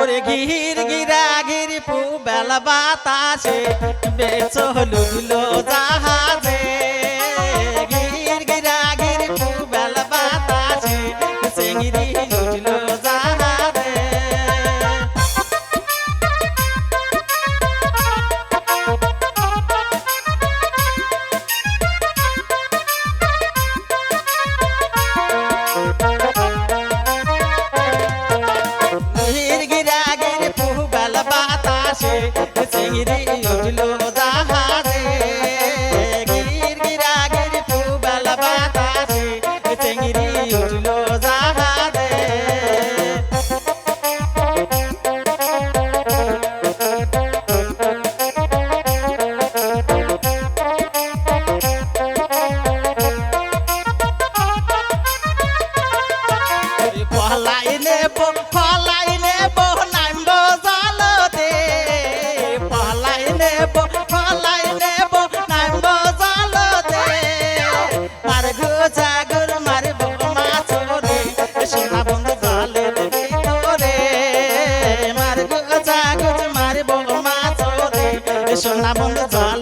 ওরে গির গিরা গির পু বেলা বাতাসে বেচো লুটলো জাহাজে। গির গিরা গির পু বেলা বাতাসে লুটলো চেঙ্গিরি লুটলো জাহাজে। গির গিরা গির পু বেলা বাতাসে চেঙ্গিরি লুটলো জাহাজে। পলাই সোনা বন্ধু জালের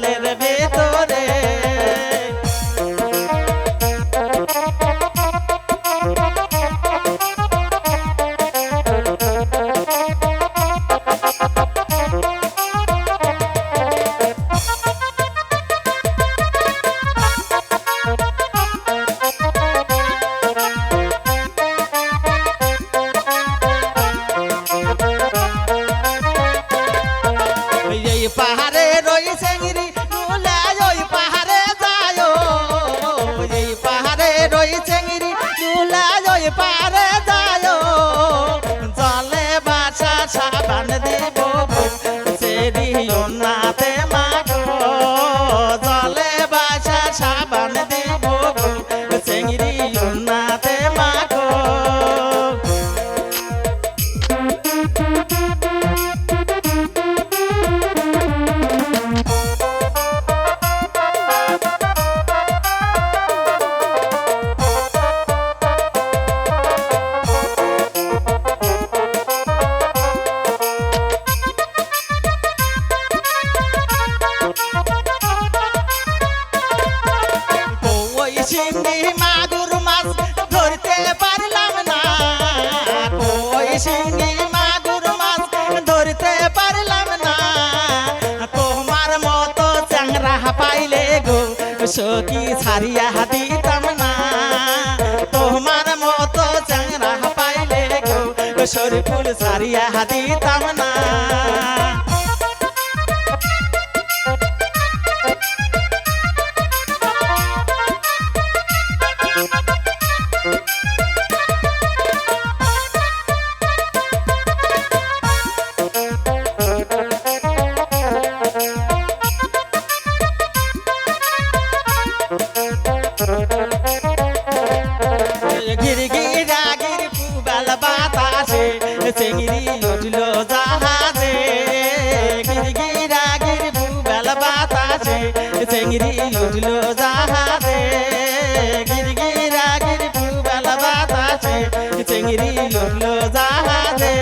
পাহাড়ে রয়েছে গিরি। সিংড়ি মাগুর মাছ ধরতে পারলাম না। ওই সিংড়ি মাগুর মাছ ধরতে পারলাম না। তোমার মতো চ্যাংরা পাইলে গো, সখী ছাড়িয়া দিতাম না। তোমার মতো চ্যাংরা পাইলে গো, সরফুল ছাড়িয়া দিতাম না। বাতাসে চেঙ্গিরি উঠল জাহাজে। গির গিরা পুবাল বাতাসে। চেঙ্গিরি উঠল জাহাজে। গির গিরা পুবাল বাতাসে। চেঙ্গিরি উঠল জাহাজে।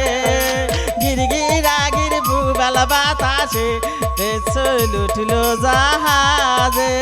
গির গিরা পুবাল বাতাসে। লুটলো জাহাজে।